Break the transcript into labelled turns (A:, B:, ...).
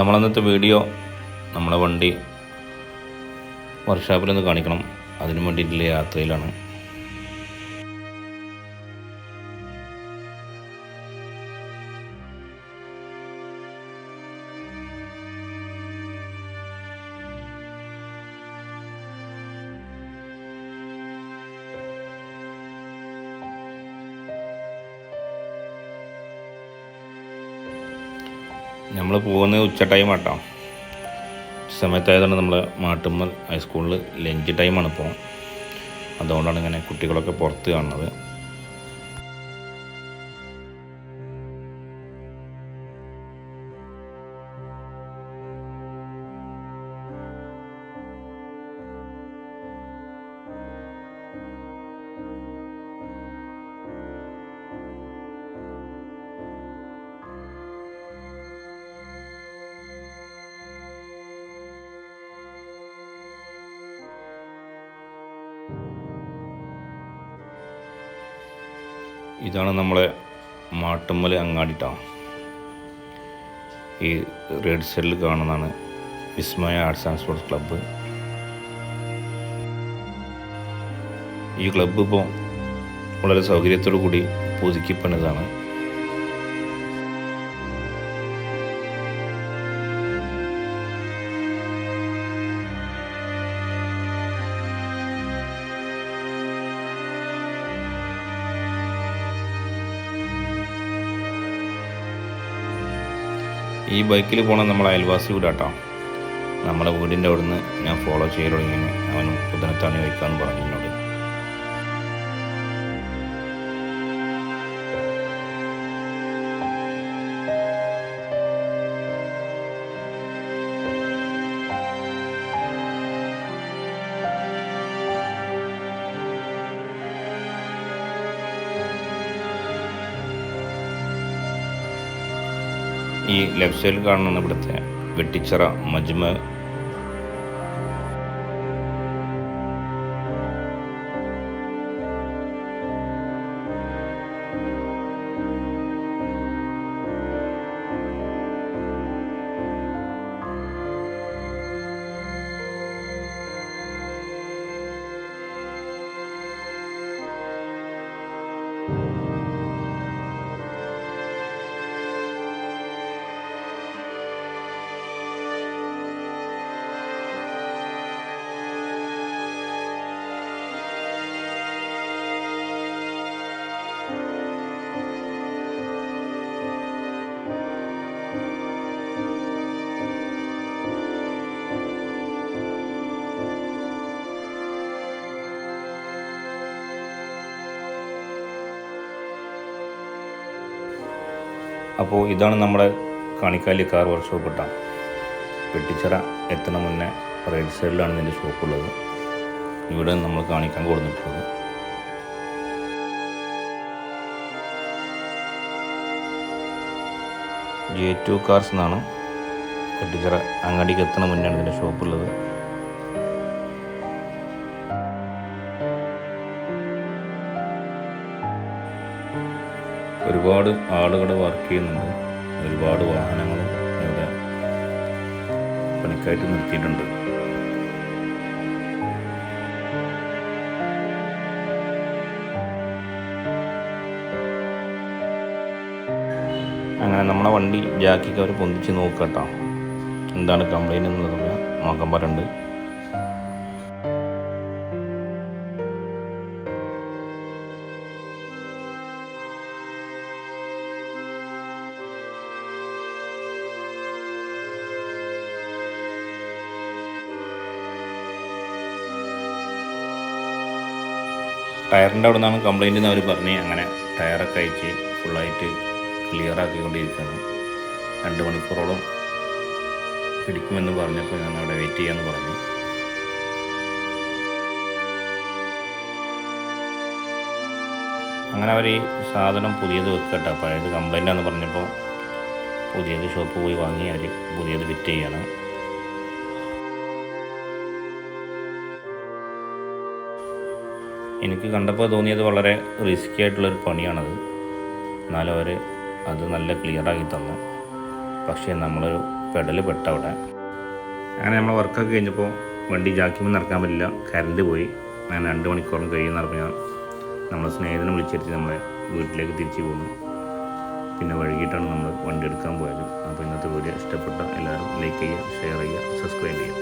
A: നമ്മളന്നത്തെ video നമ്മളെ വണ്ടി വർക്ക്ഷോപ്പിലൊന്ന് കാണിക്കണം. അതിനു വേണ്ടിയിട്ടുള്ള യാത്രയിലാണ്. നമ്മൾ പോകുന്നത് ഉച്ച ടൈം ആട്ടോ. സമയത്തായതുകൊണ്ട് നമ്മൾ മാട്ടുമ്മൽ ഹൈസ്കൂളിൽ ലഞ്ച് ടൈമാണ് ഇപ്പോൾ അതുകൊണ്ടാണ് ഇങ്ങനെ കുട്ടികളൊക്കെ പുറത്ത് കാണുന്നത്. ഇതാണ് നമ്മളെ മാട്ടുമ്മൽ അങ്ങാടിട്ടോ. ഈ റേഡ് സൈഡിൽ കാണുന്നതാണ് Vismaya arts and sports club. ഈ ക്ലബ്ബ് ഇപ്പോൾ വളരെ സൗകര്യത്തോടു കൂടി പുതുക്കിപ്പണിതാണ് ഈ ബൈക്കിൽ പോകണം നമ്മളെ അയൽവാസി വീടാട്ടോ. നമ്മളെ വീടിന്റെ അവിടുന്ന് ഞാൻ ഫോളോ ചെയ്ത് തുടങ്ങിയാണ് അവനും പുതനത്താണി വയ്ക്കാമെന്ന് പറഞ്ഞു. ഈ ലെഫ്റ്റ് സൈഡിൽ കാണുന്ന ഇവിടുത്തെ വെട്ടിച്ചിറ മജ്മ അപ്പോൾ ഇതാണ് നമ്മുടെ കാണിക്കാലി കാർ വർക്ക്ഷോപ്പ് ഇട്ടാ വെട്ടിച്ചിറ എത്തണ മുന്നേ റൈറ്റ് സൈഡിലാണ് ഇതിന്റെ ഷോപ്പുള്ളത് ഇവിടെ നമ്മൾ കാണിക്കാൻ കൊടുത്തിട്ടുള്ളത്. ജെ ടു കാർസ് എന്നാണ് വെട്ടിച്ചിറ അങ്ങാടിക്ക് എത്തണ മുന്നെയാണ് ഇതിന്റെ ഷോപ്പുള്ളത് ഒരുപാട് ആളുകൾ വർക്ക് ചെയ്യുന്നുണ്ട്. ഒരുപാട് വാഹനങ്ങളും ഇവിടെ പണിക്കായിട്ട് നിർത്തിയിട്ടുണ്ട്. അങ്ങനെ നമ്മുടെ വണ്ടി ജാക്കിക്ക് അവർ പൊന്തിച്ച് നോക്കട്ടോ. എന്താണ് കംപ്ലൈന്റ് എന്നുള്ളത് നോക്കാൻ പറയുന്നുണ്ട് ടയറിന്റെ അവിടെ നിന്നാണ് എന്ന് അവർ പറഞ്ഞ്. അങ്ങനെ ടയറൊക്കെ അയച്ച് ഫുള്ളായിട്ട് ക്ലിയർ ആക്കിക്കൊണ്ടിരിക്കുകയാണ്. രണ്ട് മണിക്കൂറോളം പിടിക്കുമെന്ന് പറഞ്ഞപ്പോൾ ഞാൻ അവിടെ വെയിറ്റ് ചെയ്യാമെന്ന് പറഞ്ഞു. അങ്ങനെ അവർ സാധനം പുതിയത് വെക്കട്ടെ പഴയത് കംപ്ലൈന്റ് ആണെന്ന് പറഞ്ഞപ്പോൾ പുതിയത് ഷോപ്പ് പോയി വാങ്ങി അവർ പുതിയത് ഫിറ്റ് ചെയ്യാണ്. എനിക്ക് കണ്ടപ്പോൾ തോന്നിയത് വളരെ റിസ്ക്കി ആയിട്ടുള്ളൊരു പണിയാണത്. എന്നാലും അവർ അത് നല്ല ക്ലിയറാക്കി തന്നു. പക്ഷേ നമ്മളൊരു പെടൽ പെട്ടവിടെ. അങ്ങനെ നമ്മൾ വർക്കൊക്കെ കഴിഞ്ഞപ്പോൾ വണ്ടി ജാക്കിമെന്ന് നടക്കാൻ പറ്റില്ല. കരണ്ട് പോയി. അങ്ങനെ രണ്ട് മണിക്കൂറും കഴിയുമെന്ന് പറഞ്ഞാൽ നമ്മൾ സ്നേഹിതനെ വിളിച്ചിരുത്തി നമ്മളെ വീട്ടിലേക്ക് തിരിച്ചു പോന്നു. പിന്നെ വൈകിട്ടാണ് നമ്മൾ വണ്ടി എടുക്കാൻ പോയത്. അപ്പോൾ ഇന്നത്തെ വീഡിയോ ഇഷ്ടപ്പെട്ട എല്ലാവരും ലൈക്ക് ചെയ്യുക ഷെയർ ചെയ്യുക സബ്സ്ക്രൈബ് ചെയ്യുക.